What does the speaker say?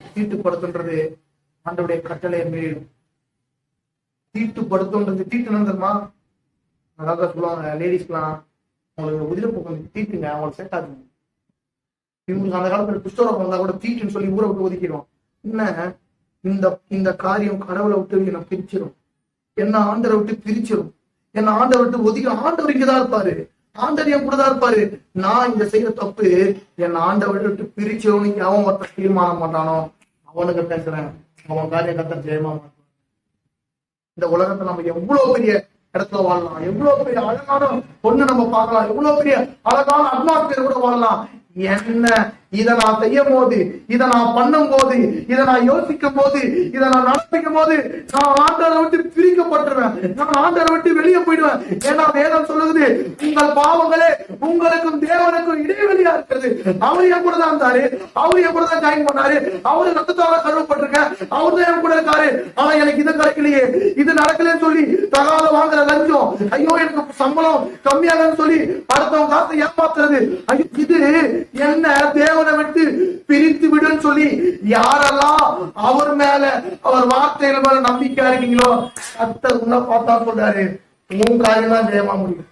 தீட்டுப்படுத்துன்றது ஆண்டவுடைய கட்டளை மீறிடும். தீட்டுப்படுத்துன்றது தீட்டு தெரியுமா அதாவது சொல்லுவாங்க லேடிஸ்லாம் அவங்களுக்கு உதிர போகும் தீட்டுங்க அவங்களுக்கு செட் ஆகுங்க. இவங்களுக்கு அந்த காலத்துல குஷ்டரோகம் வந்தா கூட தீட்டுன்னு சொல்லி ஊரை விட்டு ஒதுக்கிடுவோம். என்ன? இந்த இந்த காரியம் கடவுளை விட்டு என்ன பிரிச்சிடும் என்ன ஆண்டரை விட்டு பிரிச்சிடும் என்ன ஆண்டரை விட்டு ஒதுக்கி ஆண்டவர் இங்கதான் இருப்பாரு. ஆண்டவர் என் கூட தான் இருப்பாரு. நான் இந்த செய்யற தப்பு என் ஆண்டவரை விட்டு பிரிச்சவனுக்கு அவன் ஒருத்தன் தீர்மானம் பண்றானோ அவனுக்கு பேசுறேன். அவன் காரிய கத்தர் ஜெயமா இந்த உலகத்தை நம்ம எவ்வளவு பெரிய இடத்துல வாழலாம் எவ்வளவு பெரிய அழகான பொண்ணு நம்ம பார்க்கலாம் எவ்வளவு பெரிய அழகான அட்மாஸ்பியர் கூட வாழலாம். என்ன இதை நான் செய்யும் போது இதை நான் பண்ணும் போது இதை நான் யோசிக்கும் போது இதை நான் நடப்பிக்கும் போது நான் ஆண்டரை விட்டு பிரிக்கப்பட்டுருவேன். நான் ஆண்டரை விட்டு வெளியே போயிடுவேன். ஏன்னா வேதம் சொல்லுது உங்கள் பாவங்களே உங்களுக்கும் தேவனுக்கும் இடைவெளியா இருக்கிறது. அவர் என் கூட தான் இருந்தாரு. அவர் என் கூட தான் ஜாயின் பண்ணாரு. அவரு ரத்தத்தால கருவப்பட்டிருக்க அவர் தான் என் கூட இருக்காரு. ஆனா எனக்கு இது கிடைக்கலையே. இது நடக்கலன்னு சொல்லி தகாத வாங்குற லஞ்சம். ஐயோ எனக்கு சம்பளம் கம்மியாகன்னு சொல்லி அடுத்தவங்க காசை ஏமாத்துறது. ஐயோ இது என்ன தேவனை விட்டு பிரித்து விடுன்னு சொல்லி யாரெல்லாம் அவர் மேல அவர் வார்த்தைகள் மேல நம்பிக்கையா இருக்கீங்களோ அத்தை உன்ன பார்த்தா சொல்றாரு உன் காரியம் தான் ஜெயமா முடியும்.